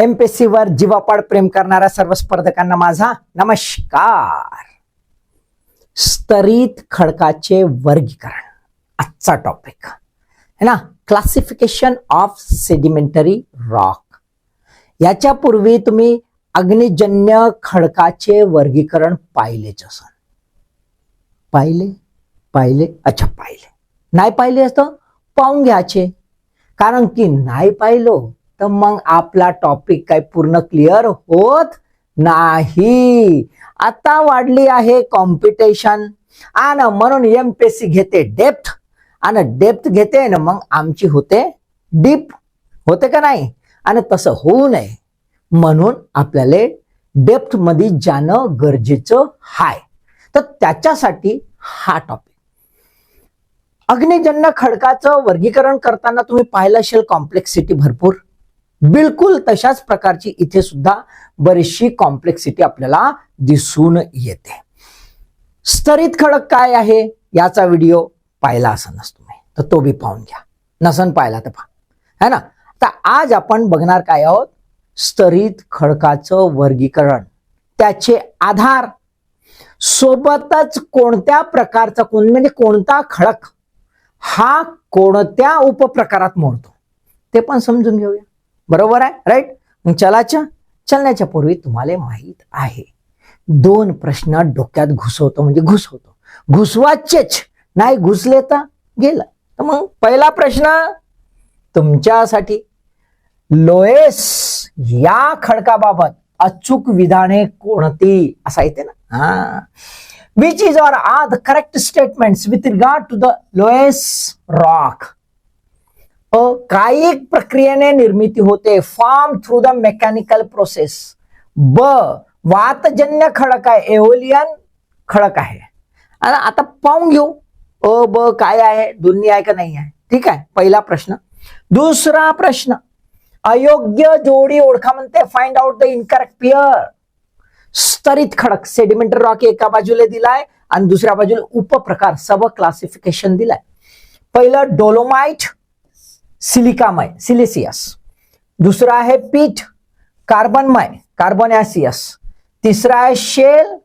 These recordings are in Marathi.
एमपीएससी वर जीवापाड प्रेम करणाऱ्या सर्व स्पर्धकांना माझा नमस्कार. स्तरित खडकाचे वर्गीकरण. आजचा टॉपिक है ना? क्लासिफिकेशन ऑफ सेडिमेंटरी रॉक याच्यापूर्वी तुम्ही अग्निजन्य खडकाचे वर्गीकरण पाहिलेच असं पाहिले? पाहिले? अच्छा पाहिले. नाही पाहिले असतं? पाहून घ्यायचे. कारण की नाही पाहिलो तर मग आपला टॉपिक काही पूर्ण क्लिअर होत नाही. आता वाढली आहे कॉम्पिटिशन आणि म्हणून एम पी सी घेते डेप्थ आणि डेप्थ घेते ना मग आमची होते डीप होते का नाही? आणि तसं होऊ नये. म्हणून आपल्याला डेप्थमध्ये जाणं गरजेचं आहे तर त्याच्यासाठी हा टॉपिक अग्निजन्य खडकाचं वर्गीकरण करताना तुम्ही पाहिलं असेल कॉम्प्लेक्सिटी भरपूर. बिलकुल तशाच प्रकारची इथे सुद्धा बरीचशी कॉम्प्लेक्सिटी आपल्याला दिसून येते. स्तरित खडक काय आहे? याचा व्हिडिओ पाहिला असा तुम्ही. तर तो बी पाहून घ्या. नसन पाहिला तर पहा. है ना? तर आज आपण बघणार काय आहोत? स्तरित खडकाचं वर्गीकरण. त्याचे आधार. सोबतच कोणत्या प्रकारचा कोण म्हणजे कोणता खडक हा कोणत्या उपप्रकारात मोडतो? ते पण समजून घेऊया. बरोबर आहे? राईट मग चलाच्या चलण्याच्या पूर्वी तुम्हाला माहीत आहे. दोन प्रश्न डोक्यात घुसवतो म्हणजे घुसवतो. घुसवाचेच. नाही घुसले तर गेलं. तर मग पहिला प्रश्न तुमच्यासाठी. लोएस या खडकाबाबत अचूक विधाने कोणती? असा येते ना? हा. Which is are are the correct statements with regard to the loess rock कायिक प्रक्रियेने निर्मिती होते form through the mechanical process ब, वातजन्य खडक आहे एओलियन खडक आहे. आता पाहून घेऊ. अ, ब काय आहे, दोन्ही आहे का नाही आहे. ठीक आहे, पहिला प्रश्न. दुसरा प्रश्न. अयोग्य जोडी ओळखा म्हणते find out the incorrect pair स्तरित खडक सेडिमेंटरी रॉक एका बाजूला दिलाय आणि दुसऱ्या बाजूला उपप्रकार सब क्लासिफिकेशन दिलाय. पहिलं डोलोमाइट सिलिकामय सिलिसियस दुसरा आहे पीठ कार्बनमय कार्बोनॅसियस तिसरा आहे शेल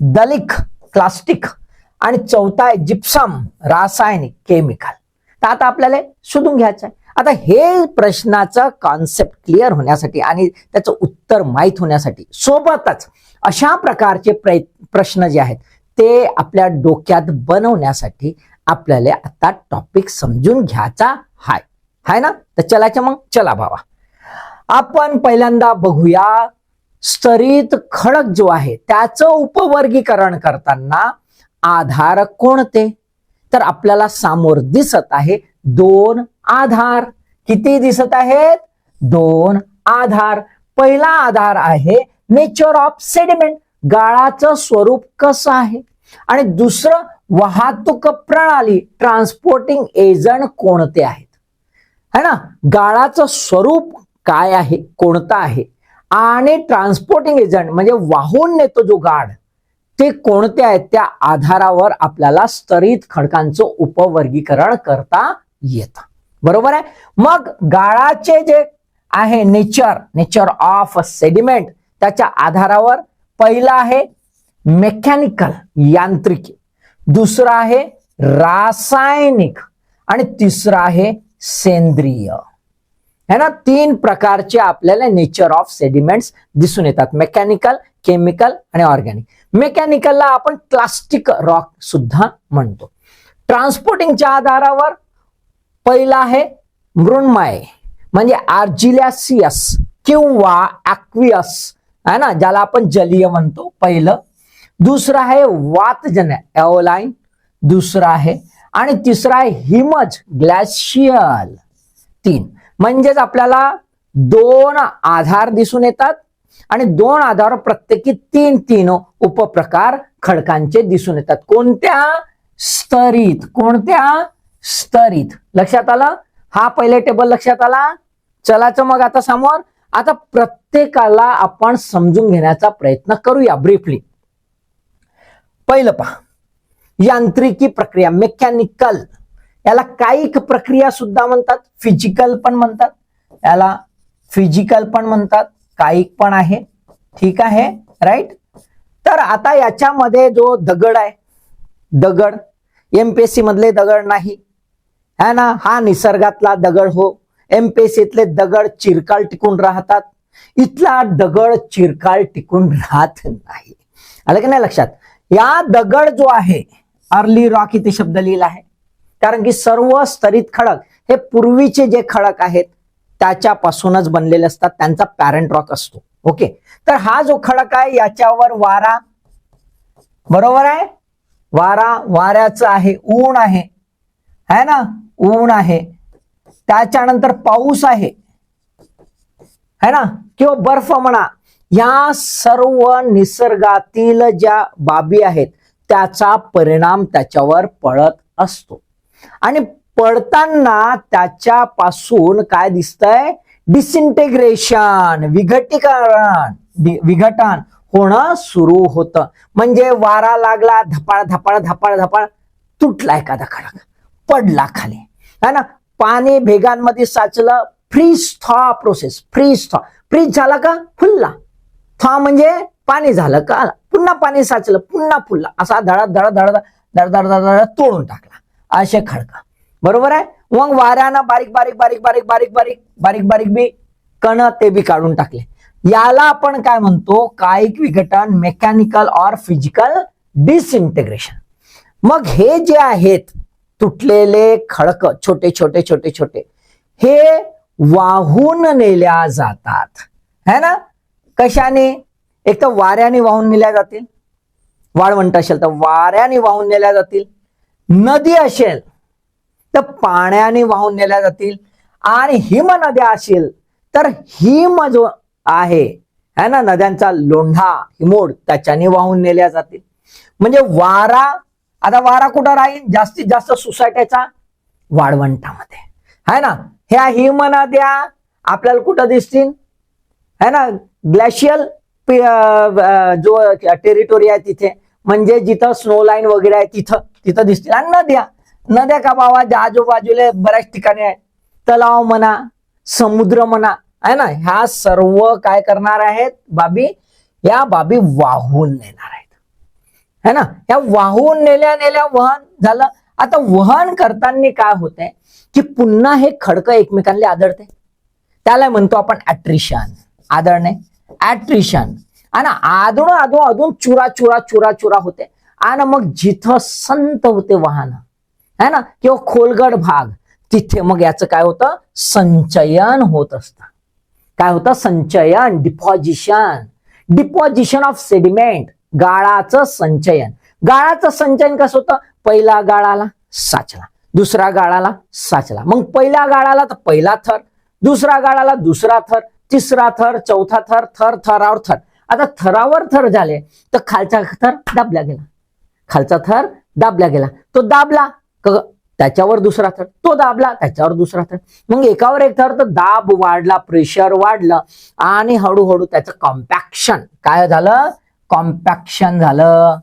दलिक प्लास्टिक. आणि चौथा आहे जिप्सम रासायनिक केमिकल. तर आता आपल्याला शोधून घ्यायचं आहे आता हे प्रश्नाचं कॉन्सेप्ट क्लिअर होण्यासाठी आणि त्याचं उत्तर माहीत होण्यासाठी सोबतच अशा प्रकारचे प्रय प्रश्न जे आहेत ते आपल्या डोक्यात बनवण्यासाठी आपल्याला आता टॉपिक समजून घ्यायचा हाय. हाय ना? तर चलाच्या मग? चला भावा. आपण पहिल्यांदा बघूया स्तरित खडक जो आहे त्याचं उपवर्गीकरण करताना आधार कोणते? तर आपल्याला सामोर दिसत आहे दोन आधार. किती दिसत आहेत? दोन आधार. पहिला आधार आहे नेचर ऑफ सेडिमेंट. गाळाचं स्वरूप कसं आहे? आणि दुसरं वाहतूक प्रणाली ट्रान्सपोर्टिंग एजंट कोणते आहेत? है ना? गाळाचं स्वरूप काय आहे? कोणतं आहे? आणि ट्रान्सपोर्टिंग एजंट म्हणजे वाहून नेतो जो गाड ते कोणते आहेत? त्या आधारावर आपल्याला स्तरित खडकांचं उपवर्गीकरण करता येतं. बरोबर आहे? मग गाळाचे जे आहे नेचर नेचर ऑफ सेडिमेंट त्याच्या आधारावर पहिलं आहे मेकॅनिकल यांत्रिकी. दुसरं आहे रासायनिक. आणि तिसरं आहे सेंद्रिय. है ना? तीन प्रकारचे आपल्याला नेचर ऑफ सेडिमेंट्स दिसून येतात. मेकॅनिकल केमिकल आणि ऑर्गॅनिक मेकॅनिकलला आपण प्लास्टिक रॉक सुद्धा म्हणतो. ट्रान्सपोर्टिंगच्या आधारावर पहिला आहे मृण्मय म्हणजे आर्जिलॅसियस किंवा ऍक्वियस है ना? ज्याला आपण जलीय म्हणतो पहिलं. दुसरं आहे वातजन्य एओलाईन दुसरं आहे आणि तिसरा आहे हिमज ग्लॅशियल. तीन. म्हणजेच आपल्याला दोन आधार दिसून येतात आणि दोन आधार प्रत्येकी तीन तीन उपप्रकार खडकांचे दिसून येतात. कोणत्या? स्तरीत. कोणत्या? स्तरीत. लक्षात आलं? हा पहिले टेबल लक्षात आला? चलाचं मग आता समोर. आता प्रत्येकाला आपण समजून घेण्याचा प्रयत्न करूया ब्रीफली पहिलं पहा. यांत्रिकी प्रक्रिया मेकॅनिकल याला कायिक प्रक्रिया सुद्धा म्हणतात फिजिकल पण म्हणतात. याला फिजिकल पण म्हणतात कायिक पण आहे. ठीक आहे? राईट तर आता याच्यामध्ये जो दगड आहे दगड एमपीएससी मधले दगड नाही. है ना? हा निसर्गातला दगड हो. एमपीएससीतले दगड चिरकाल टिकून राहतात. इथला दगड चिरकाल टिकून राहत नाही. आलं की नाही लक्षात? या दगड जो आहे अर्ली रॉक इथे शब्द लिहिला आहे. कारण की सर्व स्तरित खडक हे पूर्वीचे जे खडक आहेत त्याच्यापासूनच बनलेले असतात. त्यांचा पॅरेंट रॉक असतो. ओके तर हा जो खडक आहे याच्यावर वारा बरोबर आहे? वारा वाऱ्याचं आहे ऊन आहे. है ना? ऊन आहे. त्याच्यानंतर पाऊस आहे. है ना? किंवा बर्फ म्हणा. या सर्व निसर्गातील ज्या बाबी आहेत त्याचा परिणाम त्याच्यावर पडत असतो. आणि पडताना त्याच्यापासून काय दिसतंय? डिसइंटेग्रेशन विघटीकरण विघटन होणं सुरू होतं. म्हणजे वारा लागला धपाळ धपाळ धपाळ धपाळ तुटला एखादा खडक पडला खाली. है ना? पाणी भेगांमध्ये साचलं freeze thaw process freeze thaw freeze झाला का? फुलला. थॉ म्हणजे पाणी झालं का? पुन्हा पाणी साचलं पुन्हा फुलला. असा धडा धडा धडा धडा धडा धडा तोडून टाकला. असे खडका. बरोबर आहे? मग वाऱ्यानं बारीक बारीक बारीक बारीक बारीक बारीक बारीक बारीक बी कण ते बी काढून टाकले. याला आपण काय म्हणतो? कायिक विघटन मेकॅनिकल ऑर फिजिकल डिसइंटिग्रेशन मग हे जे आहेत तुटलेले खडक छोटे छोटे छोटे छोटे हे वाहून नेल्या जातात. है ना? कशाने? एक तर वाऱ्याने वाहून नेल्या जातील. वाळवंट असेल तर वाऱ्याने वाहून नेल्या जातील. नदी असेल तर पाण्याने वाहून नेल्या जातील. आणि हिम नद्या असेल तर हिम जो आहे है ना नद्यांचा लोंढा हिमोड त्याच्याने वाहून नेल्या जातील. म्हणजे वारा आता वारा कुठं राहील? जास्तीत जास्त सोसायट्याचा वाळवंटामध्ये. है ना? ह्या हिम नद्या आपल्याला कुठं दिसतील? है ना? ग्लॅशियल जो टेरिटोरी आहे तिथे. म्हणजे जिथं स्नो लाईन वगैरे आहे तिथं तिथं दिसतील. आणि नद्या. नद्या का बाबा ज्या आजूबाजूला बऱ्याच ठिकाणी आहे तलाव म्हणा समुद्र म्हणा आहे ना? ह्या सर्व काय करणार आहेत बाबी? या बाबी वाहून नेणार आहेत. है ना? या वाहून नेल्या नेल्या वहन झालं. आता वहन करताना काय होतंय? की पुन्हा हे खडकं एकमेकांना आदळते. त्याला म्हणतो आपण ऍट्रिशन आदळणे. ऍट्रिशन आणि आदळून आदळून अजून चुरा चुरा चुरा चुरा होते. आणि मग जिथं संत होते वाहन है ना? किंवा खोलगड भाग तिथे मग याचं काय होतं? संचयन होत असतं. काय होतं? संचयन डिपॉझिशन डिपॉझिशन ऑफ सेडिमेंट गाळाचं संचयन. गाळाचं संचयन कसं होतं? पहिला गाळाला साचला दुसरा गाळाला साचला. मग पहिल्या गाळाला तर पहिला थर दुसरा गाळाला दुसरा थर. तिसरा थर चौथा थर थर थरावर थर. आता थरावर थर झाले तर खालचा थर दाबला गेला. खालचा थर दाबला गेला. तो दाबला त्याच्यावर दुसरा थर. तो दाबला त्याच्यावर दुसरा थर. मग एकावर एक थर तर दाब वाढला प्रेशर वाढलं आणि हळूहळू त्याचं कॉम्पॅक्शन काय झालं? कॉम्पॅक्शन झालं.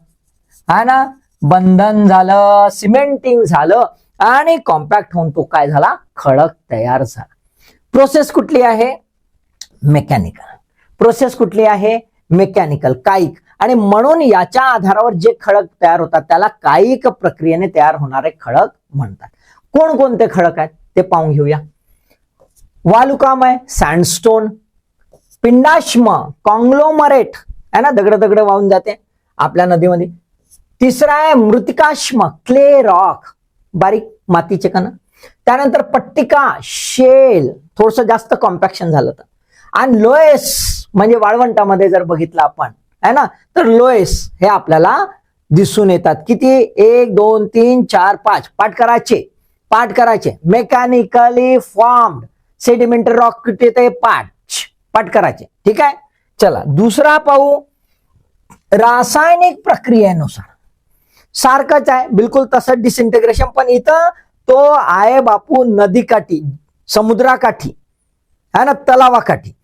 हा ना? बंधन झालं सिमेंटिंग झालं आणि कॉम्पॅक्ट होऊन तो काय झाला? खडक तयार झाला. प्रोसेस कुठली आहे? मेकॅनिकल. प्रोसेस कुठली आहे? मेकॅनिकल कायिक आणि म्हणून याच्या आधारावर जे खडक तयार होतात त्याला कायिक प्रक्रियेने तयार होणारे खडक म्हणतात. कोणकोणते खडक आहेत? ते पाहून घेऊया. वालुकाम आहे सँडस्टोन पिंडाश्म कॉंग्लोमरेट आहे ना? दगड दगड वाहून जाते आपल्या नदीमध्ये. तिसरा आहे मृतिकाश्म क्ले रॉक बारीक मातीचे कण. त्यानंतर पट्टिका शेल थोडस जास्त कॉम्पॅक्शन झालं तर. आणि लोएस म्हणजे वाळवंटामध्ये जर बघितलं आपण है ना? तर लोएस हे आपल्याला दिसून येतात. किती? एक दोन तीन चार पाच. पाठ करायचे. पाठ करायचे. मेकॅनिकली फॉर्म्ड सेडिमेंटरी रॉक किती येते पाठ. करायचे. ठीक आहे? चला दुसरा पाहू. रासायनिक प्रक्रियेनुसार. सारखंच आहे. बिलकुल तसं डिसइंटिग्रेशन पण इथं तो आहे बापू नदीकाठी समुद्राकाठी है ना? तलावाकाठी.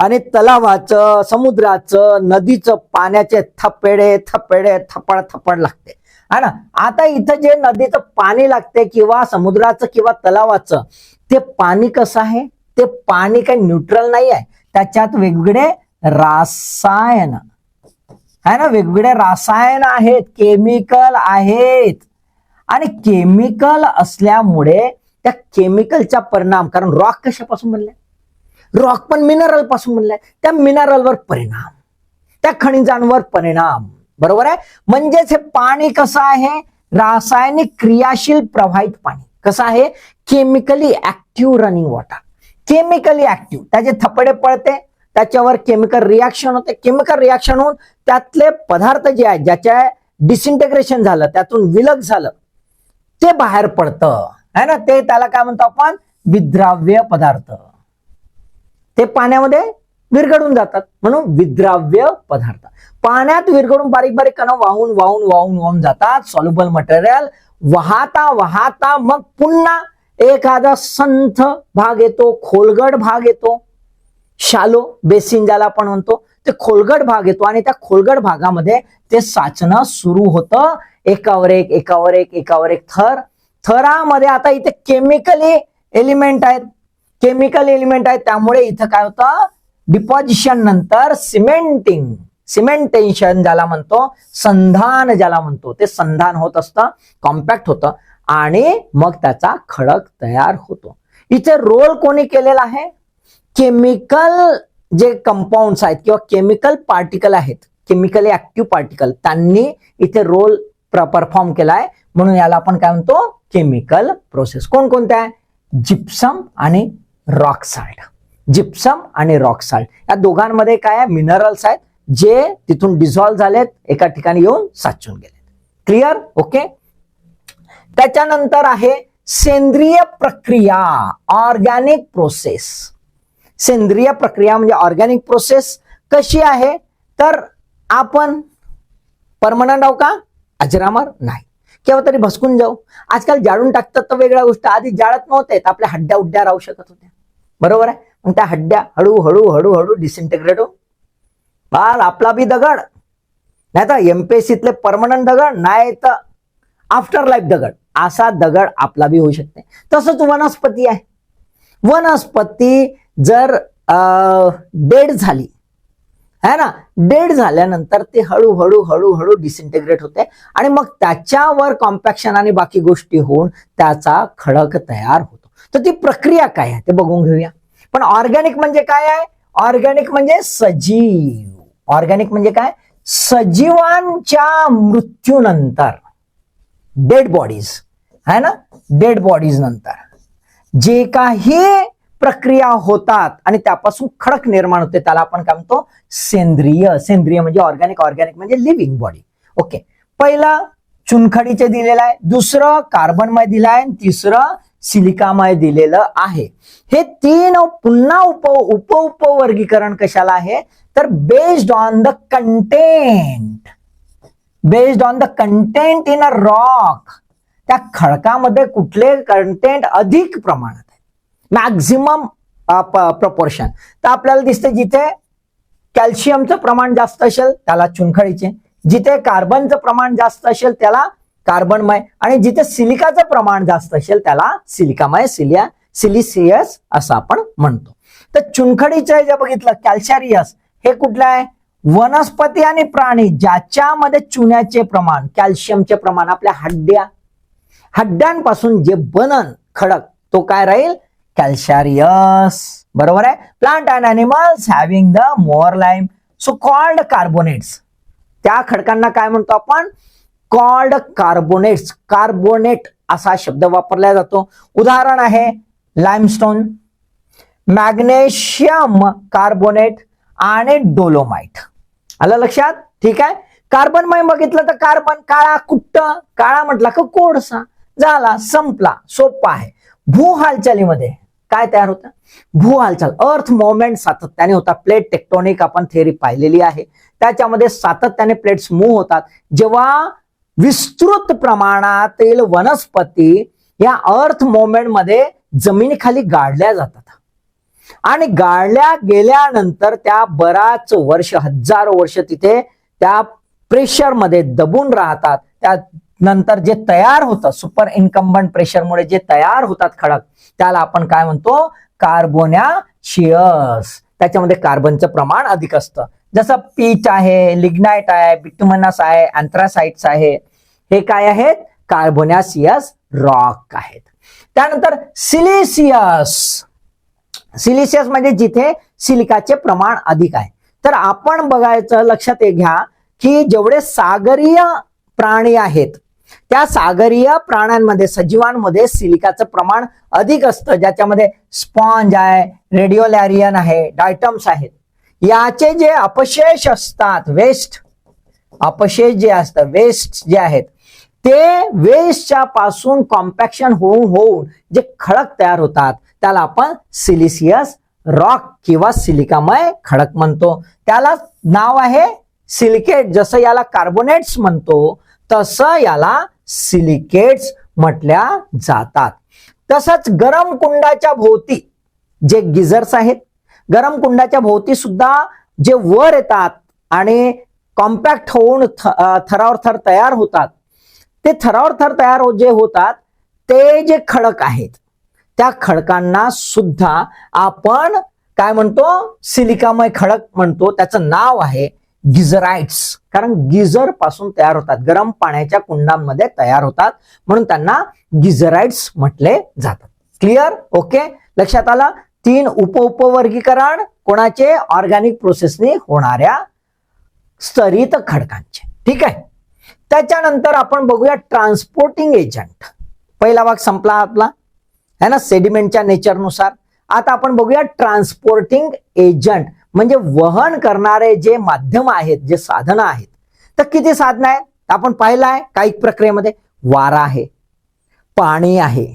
आणि तलावाचं समुद्राचं नदीचं पाण्याचे थपेडे थपेडे थपड थपड लागते. है ना? आता इथं जे नदीचं पाणी लागते किंवा समुद्राचं किंवा तलावाचं ते पाणी कसं आहे? ते पाणी काही न्यूट्रल नाही आहे. त्याच्यात वेगवेगळे रासायन. आहे ना? वेगवेगळे रासायन आहेत केमिकल आहेत. आणि केमिकल असल्यामुळे त्या केमिकलचा परिणाम कारण रॉक कशापासून बनले? रॉक पण मिनरलपासून म्हणलंय त्या मिनरलवर परिणाम. त्या खनिजांवर परिणाम. बरोबर आहे? म्हणजेच हे पाणी कसं आहे? रासायनिक क्रियाशील प्रवाहित पाणी. कसं आहे? Chemically active running water chemically active त्याचे थपडे पळते त्याच्यावर केमिकल रिॲक्शन होते. केमिकल रिॲक्शन होऊन त्यातले पदार्थ जे आहेत ज्याच्या डिसइंटेग्रेशन झालं त्यातून विलग झालं ते बाहेर पडतं. है ना? ते त्याला काय म्हणतो आपण? विद्राव्य पदार्थ. ते पाण्यामध्ये विरघडून जातात. म्हणून विद्राव्य पदार्थ. पाण्यात विरघडून बारीक बारीक कण वाहून वाहून वाहून वाहून जातात. सॉल्युबल मटेरियल वाहता वाहता मग पुन्हा एखादा संथ भाग येतो खोलगड भाग येतो. शालो बेसिन ज्याला आपण म्हणतो ते खोलगड भाग येतो आणि त्या खोलगड भागामध्ये ते साचणं सुरू होतं. एकावर एक एकावर एक एकावर एक थर. थरामध्ये आता इथे केमिकली एलिमेंट आहेत. केमिकल एलिमेंट आहेत त्यामुळे इथं काय होतं? डिपॉझिशन नंतर सिमेंटिंग सिमेंटेशन ज्याला म्हणतो संधान ज्याला म्हणतो ते संधान होत असतं कॉम्पॅक्ट होतं आणि मग त्याचा खडक तयार होतो. इथे रोल कोणी केलेला आहे? केमिकल जे कंपाऊंड्स आहेत किंवा केमिकल पार्टिकल आहेत केमिकली ऍक्टिव्ह पार्टिकल त्यांनी इथे रोल परफॉर्म केलाय. म्हणून याला आपण काय म्हणतो? केमिकल प्रोसेस कोणकोणत्या? आहे जिप्सम आणि रॉक साल्ट जिप्सम आणि रॉक साल्ट या दोघांमध्ये काय आहे? मिनरल्स आहेत जे तिथून डिझॉल्व्ह झालेत एका ठिकाणी येऊन साचून गेलेत. क्लिअर ओके त्याच्यानंतर आहे सेंद्रिय प्रक्रिया ऑर्गॅनिक प्रोसेस सेंद्रिय प्रक्रिया म्हणजे ऑर्गॅनिक प्रोसेस कशी आहे? तर आपण परमनंट आहो का? अजरामर नाही. केव्हा तरी भसकून जाऊ. आजकाल जाळून टाकतात तर वेगळ्या गोष्ट. आधी जाळत नव्हते तर आपल्या हड्ड्या उड्ड्या राहू शकत होत्या. बरोबर आहे? मग त्या हड्ड्या हळूहळू हळूहळू डिसइंटिग्रेट हो बाल आपला बी दगड. नाही तर एमपीएससीतले परमनंट दगड नाही तर आफ्टर लाईफ दगड. असा दगड आपला बी होऊ शकते. तसंच वनस्पती आहे. वनस्पती जर डेड झाली है ना? डेड झाल्यानंतर ते हळूहळू हळूहळू डिसइंटिग्रेट होते. आणि मग त्याच्यावर कॉम्पॅक्शन आणि बाकी गोष्टी होऊन त्याचा खडक तयार होतो. तर ती प्रक्रिया काय आहे ते बघून घेऊया. पण ऑर्गॅनिक म्हणजे काय आहे? ऑर्गॅनिक म्हणजे सजीव. ऑर्गॅनिक म्हणजे काय? सजीवांच्या मृत्यूनंतर. डेड बॉडीज है ना? डेड बॉडीज नंतर. जे काही प्रक्रिया होतात आणि त्यापासून खडक निर्माण होते. त्याला आपण काय म्हणतो? सेंद्रिय. सेंद्रिय म्हणजे ऑर्गॅनिक ऑर्गॅनिक म्हणजे लिव्हिंग बॉडी ओके पहिला चुनखडीचे दिलेलं आहे. दुसरं कार्बनमय दिलं आहे. आणि तिसरं सिलिकामय दिलेलं आहे. हे तीन पुन्हा उप उप उपवर्गीकरण कशाला आहे? तर based on the content based on the content in a rock त्या खडकामध्ये कुठले कंटेंट अधिक प्रमाणात? मॅक्झिमम प्रपोर्शन uh, तर आपल्याला दिसतं जिथे कॅल्शियमचं प्रमाण जास्त असेल त्याला चुनखडीचे. जिथे कार्बनचं प्रमाण जास्त असेल त्याला कार्बनमय. आणि जिथे सिलिकाचं प्रमाण जास्त असेल त्याला सिलिकामय सिलिया सिलिसियस असं आपण म्हणतो. तर चुनखडीचं जे बघितलं कॅल्शॅरियस हे कुठलं आहे? वनस्पती आणि प्राणी ज्याच्यामध्ये चुन्याचे प्रमाण कॅल्शियमचे प्रमाण आपल्या हड्ड्या. हड्ड्यांपासून जे बनन खडक तो काय राहील? कॅल्शारियस बरोबर आहे? Plant and animals having the more lime so called carbonates त्या खडकांना काय म्हणतो आपण? कॉल्ड कार्बोनेट्स कार्बोनेट असा शब्द वापरला जातो. उदाहरण आहे लाइमस्टोन मॅग्नेशियम कार्बोनेट आणि डोलोमाइट आलं लक्षात? ठीक आहे? कार्बनमय बघितलं तर कार्बन काळा कुट्ट काळा म्हटला का कोळसा. झाला संपला सोपा आहे. भू हालचालीमध्ये काय तयार होतं? भू हालचाल. अर्थ मुवमेंट सातत्याने होता. प्लेट टेक्टॉनिक आपण थेअरी पाहिलेली आहे. त्याच्यामध्ये सातत्याने प्लेट्स मूव्ह होतात. जेव्हा विस्तृत प्रमाणातील वनस्पती या अर्थ मुवमेंटमध्ये जमिनीखाली गाडल्या जातात. आणि गाळल्या गेल्यानंतर त्या बराच वर्ष हजारो वर्ष तिथे त्या प्रेशरमध्ये दबून राहतात. त्या नंतर जे तयार होतं सुपर इन्कम्बंट प्रेशरमुळे जे तयार होतात खडक त्याला आपण काय म्हणतो? कार्बोन्या शियर्स त्याच्यामध्ये कार्बनचं प्रमाण अधिक असतं. जसं पीच आहे लिग्नाइट आहे बिटुमनस आहे अँथ्रासाइट्स आहे. हे काय आहेत? कार्बोनियासियस रॉक आहेत. त्यानंतर सिलिसियस सिलिसियस म्हणजे जिथे सिलिकाचे प्रमाण अधिक आहे. तर आपण बघायचं लक्षात घ्या की जेवढे सागरीय प्राणी आहेत त्या सागरीय प्राण्यांमध्ये सजीवांमध्ये सिलिकाचं प्रमाण अधिक असतं ज्याच्यामध्ये स्पॉन्ज आहे रेडिओलॅरियन आहे डायटम्स आहेत. याचे जे अपशेष असतात वेस्ट अपशेष जे असतं वेस्ट जे आहेत ते वेस्टच्या पासून कॉम्पॅक्शन होऊन होऊन जे खडक तयार होतात त्याला आपण सिलिसियस रॉक किंवा सिलिकामय खडक म्हणतो. त्याला नाव आहे सिलिकेट जसं याला कार्बोनेट्स म्हणतो तसं याला सिलिकेट्स म्हटल्या जातात. तसंच गरम कुंडाच्या भोवती जे गिझर्स आहेत गरम कुंडाच्या भोवती सुद्धा जे वर येतात आणि कॉम्पॅक्ट होऊन थरावर थर तयार होतात ते थरावर थर तयार हो-, जे होतात ते जे खडक आहेत त्या खडकांना सुद्धा आपण काय म्हणतो सिलिकामय खडक म्हणतो त्याचं नाव आहे गिझराइट्स कारण गिझरपासून तयार होतात. गरम पाण्याच्या कुंडांमध्ये तयार होतात. म्हणून त्यांना गिझराइट्स म्हटले जातात. क्लिअर ओके लक्षात आला? तीन उप उपवर्गीकरण कोणाचे ऑर्गॅनिक प्रोसेसने होणाऱ्या स्तरित खडकांचे. ठीक आहे? त्याच्यानंतर आपण बघूया ट्रान्सपोर्टिंग एजंट पहिला भाग संपला आपला. है ना? सेडिमेंटच्या नेचरनुसार आता आपण बघूया ट्रान्सपोर्टिंग एजंट म्हणजे वहन करणारे जे माध्यम आहेत जे साधनं आहेत तर किती साधनं आहेत? आपण पाहिलं आहे काही प्रक्रियेमध्ये? वारा आहे पाणी आहे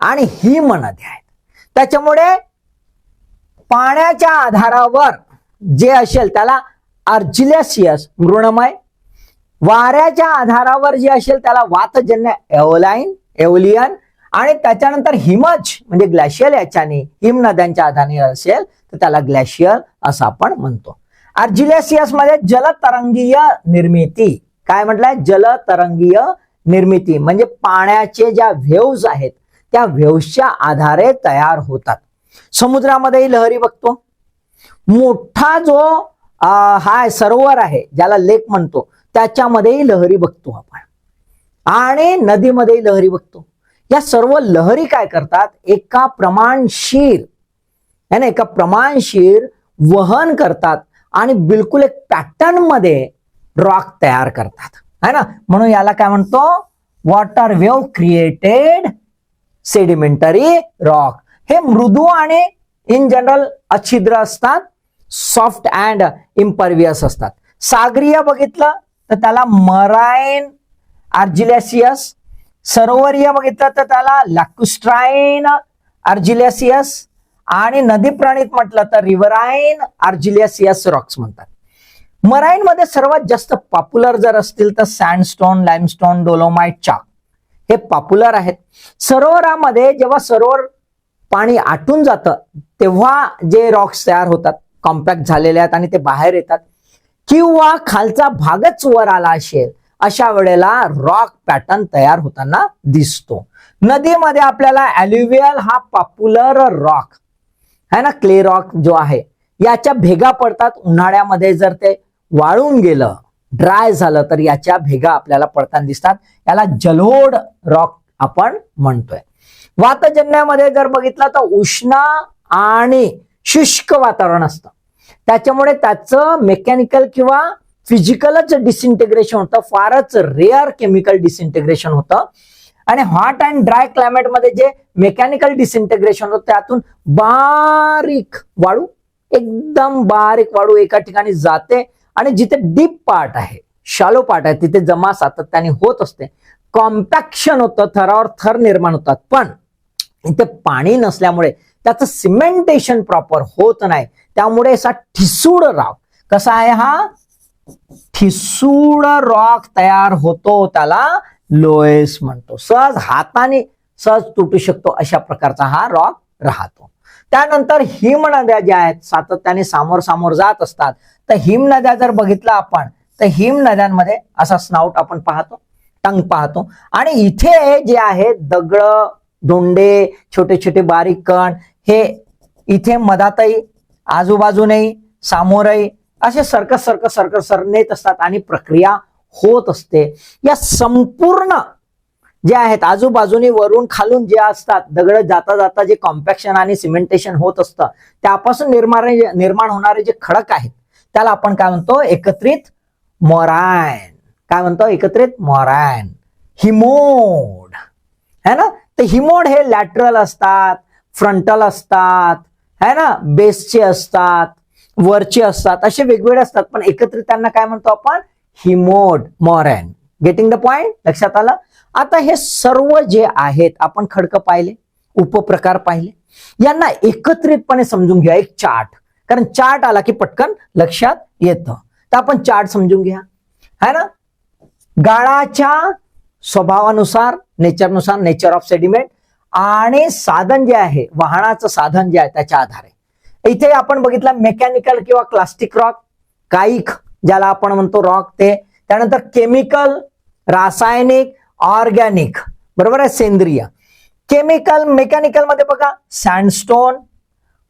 आणि हिम नद्या आहेत. त्याच्यामुळे पाण्याच्या आधारावर जे असेल त्याला अर्जिलेसियस मृणमय वाऱ्याच्या आधारावर जे असेल त्याला वातजन्य एओलाईन एओलियन आणि त्याच्यानंतर हिमज म्हणजे ग्लॅशियल याच्याने हिम नद्यांच्या आधारे असेल तर त्याला ग्लॅशियल असं आपण म्हणतो. अर्जिलेसियसमध्ये जलतरंगीय निर्मिती. काय म्हटलंय? जलतरंगीय निर्मिती. म्हणजे पाण्याचे ज्या व्हेव्ज आहेत त्या व्हेव्सच्या आधारे तयार होतात. समुद्रामध्येही लहरी बघतो. मोठा जो हा सरोवर आहे ज्याला लेक म्हणतो त्याच्यामध्येही लहरी बघतो आपण. आणि नदीमध्येही लहरी बघतो. या सर्व लहरी काय करतात? एका प्रमाणशीर है ना? एका प्रमाणशीर वहन करतात आणि बिलकुल एक पॅटर्नमध्ये रॉक तयार करतात है ना? म्हणून याला काय म्हणतो? Water wave created sedimentary rock हे मृदू आणि इन जनरल अछिद्र असतात सॉफ्ट अँड इम्परवियस असतात. सागरीय बघितलं तर त्याला मराईन आर्जिलेसियस सरोवरीय बघितलं तर त्याला लॅक्युस्ट्राईन आर्जिलेसियस आणि नदी प्राणीत म्हटलं तर रिव्हराईन आर्जिलेसियस रॉक्स म्हणतात. मराईन मध्ये सर्वात जास्त पॉप्युलर जर असतील तर सँडस्टोन लाईमस्टोन डोलोमाइट चाक हे पॉप्युलर आहेत. सरोवरामध्ये जेव्हा सरोवर पाणी आटून जातं तेव्हा जे रॉक्स तयार होतात कॉम्पॅक्ट झालेले आहेत आणि ते बाहेर येतात किंवा खालचा भागच वर आला असेल अशा वेळेला रॉक पॅटर्न तयार होताना दिसतो. नदीमध्ये आपल्याला अल्युवियल हा पॉप्युलर रॉक है ना? क्ले रॉक जो आहे याच्या भेगा पडतात. उन्हाळ्यामध्ये जर ते वाळून गेलं ड्राय झालं तर याच्या भेगा आपल्याला पडताना दिसतात. याला जलोड रॉक आपण म्हणतोय. वातजन्यामध्ये जर बघितलं तर उष्ण आणि शुष्क वातावरण असतं. त्याच्यामुळे त्याचं मेकॅनिकल किंवा फिजिकलच डिसइंटिग्रेशन होतं. फारच रेअर केमिकल डिसइंटिग्रेशन होतं. आणि हॉट अँड ड्राय क्लायमेटमध्ये जे मेकॅनिकल डिसइंटिग्रेशन होतं त्यातून बारीक वाळू एकदम बारीक वाळू एका ठिकाणी जाते. आणि जिथे डीप पार्ट आहे शालो पार्ट आहे तिथे जमा सातत्याने होत असते. कॉम्पॅक्शन होतं थरावर थर निर्माण होतात. पण इथे पाणी नसल्यामुळे त्याचं सिमेंटेशन प्रॉपर होत नाही. त्यामुळे असा ठिसूड राव. कसा आहे हा? ठिसूळ रॉक तयार होतो त्याला लोएस म्हणतो. सहज हाताने सहज तुटू शकतो अशा प्रकारचा हा रॉक राहतो. त्यानंतर हिम नद्या ज्या आहेत सातत्याने सामोर सामोर जात असतात. तर हिम नद्या जर बघितलं आपण तर हिम नद्यांमध्ये असा स्नाउट आपण पाहतो टंग पाहतो. आणि इथे जे आहे दगड धोंडे छोटे छोटे बारीक कण हे इथे मधातही आजूबाजूनेही सामोरही असे सरकत सरकत सरकत सरनेत असतात आणि प्रक्रिया होत असते. या संपूर्ण जे आहेत आजूबाजूने वरून खालून जे असतात दगड जाता जाता जे कॉम्पॅक्शन आणि सिमेंटेशन होत असतं त्यापासून निर्माण निर्माण होणारे जे खडक आहेत त्याला आपण काय म्हणतो? एकत्रित मोरायन. काय म्हणतो? एकत्रित मोरायन. हिमोड. है ना? तर हिमोड हे लॅटरल असतात फ्रंटल असतात है ना? बेसचे असतात. वरचे असतात असे वेगवेगळे असतात. पण एकत्रित त्यांना काय म्हणतो आपण? हिमोड मॉरॅन. गेटिंग द पॉइंट लक्षात आलं? आता हे सर्व जे आहेत आपण खडक पाहिले उपप्रकार पाहिले. यांना एकत्रितपणे समजून घ्या एक चार्ट. कारण चार्ट आला की पटकन लक्षात येतं. तर आपण चार्ट समजून घ्या है ना? गाळाच्या स्वभावानुसार नेचरनुसार नेचर ऑफ सेडिमेंट आणि साधन जे आहे वाहनाचं साधन जे आहे त्याच्या आधारे. इथे आपण बघितलं मेकॅनिकल किंवा क्लास्टिक रॉक काईक ज्याला आपण म्हणतो रॉक ते. त्यानंतर केमिकल रासायनिक ऑर्गॅनिक बरोबर आहे सेंद्रिय. केमिकल मेकॅनिकलमध्ये बघा sandstone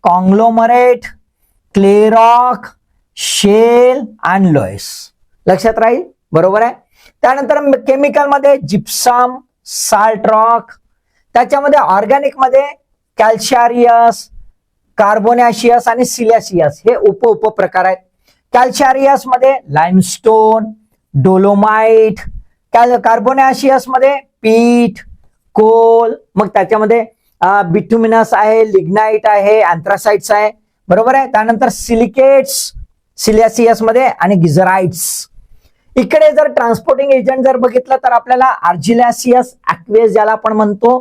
conglomerate clay rock shale and loess लक्षात राहील? बरोबर आहे? त्यानंतर केमिकलमध्ये जिप्सम साल्ट रॉक त्याच्यामध्ये ऑर्गॅनिकमध्ये कार्बोनॅशियस आणि सिलॅसियस हे उप उप प्रकार आहेत. कॅल्शारियसमध्ये लाईमस्टोन डोलोमाइट कार्बोनॅशियसमध्ये पीठ कोल मग त्याच्यामध्ये बिट्युमिनस आहे लिग्नाइट आहे अँथ्रासाइट्स आहे. बरोबर आहे? त्यानंतर सिलिकेट्स सिलियासियसमध्ये आणि गिझराइट्स. इकडे जर ट्रान्सपोर्टिंग एजंट जर बघितलं तर आपल्याला आर्जिलॅसियस ऍक्वेस ज्याला आपण म्हणतो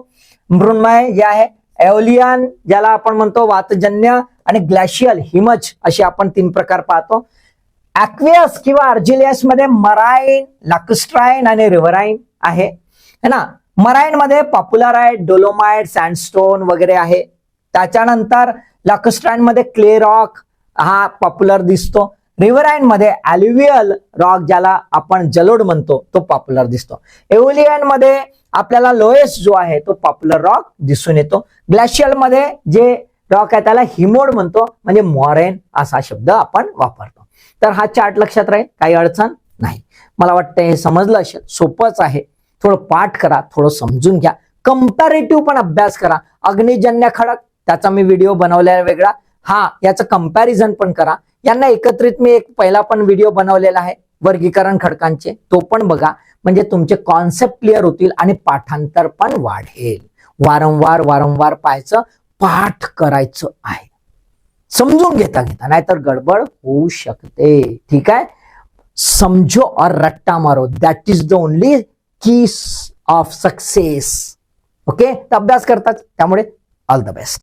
मृण्मय जे आहे एओलियन ज्याला आपण म्हणतो वातजन्य आणि ग्लॅशियल हिमच असे आपण तीन प्रकार पाहतो. ऍक्वियस किंवा अर्जिलियसमध्ये मराईन लाकुस्ट्राईन आणि रिव्हराईन आहे. है ना? मराईन मध्ये पॉप्युलराईट डोलोमाइट सँडस्टोन वगैरे आहे. त्याच्यानंतर लाकुस्ट्राईन मध्ये क्ले रॉक हा पॉप्युलर दिसतो. रिव्हराईन मध्ये अल्युवियल रॉक ज्याला आपण जलोड म्हणतो तो पॉप्युलर दिसतो. एओलियनमध्ये आपल्याला लोएस्ट जो आहे तो पॉप्युलर रॉक दिसून येतो. ग्लॅशियलमध्ये जे रॉक आहे त्याला हिमोड म्हणतो म्हणजे मॉरेन असा शब्द आपण वापरतो. तर हा चार्ट लक्षात राहील काही अडचण नाही. मला वाटतं हे समजलं असेल सोपंच आहे. थोडं पाठ करा थोडं समजून घ्या. कंपॅरेटिव्ह पण अभ्यास करा. अग्निजन्य खडक त्याचा मी व्हिडिओ बनवलेला वेगळा. हा याचं कंपॅरिझन पण करा. यांना एकत्रित मी एक पहिला पण व्हिडिओ बनवलेला आहे वर्गीकरण खडकांचे तो पण बघा. म्हणजे तुमचे कॉन्सेप्ट क्लिअर होतील आणि पाठांतर पण वाढेल. वारंवार वारंवार पाहायचं पाठ करायचं आहे. समजून घेता घेता नाहीतर गडबड होऊ शकते. ठीक आहे? समजो और रट्टा मारो. That is the only key of success okay तर अभ्यास करतात त्यामुळे ऑल द बेस्ट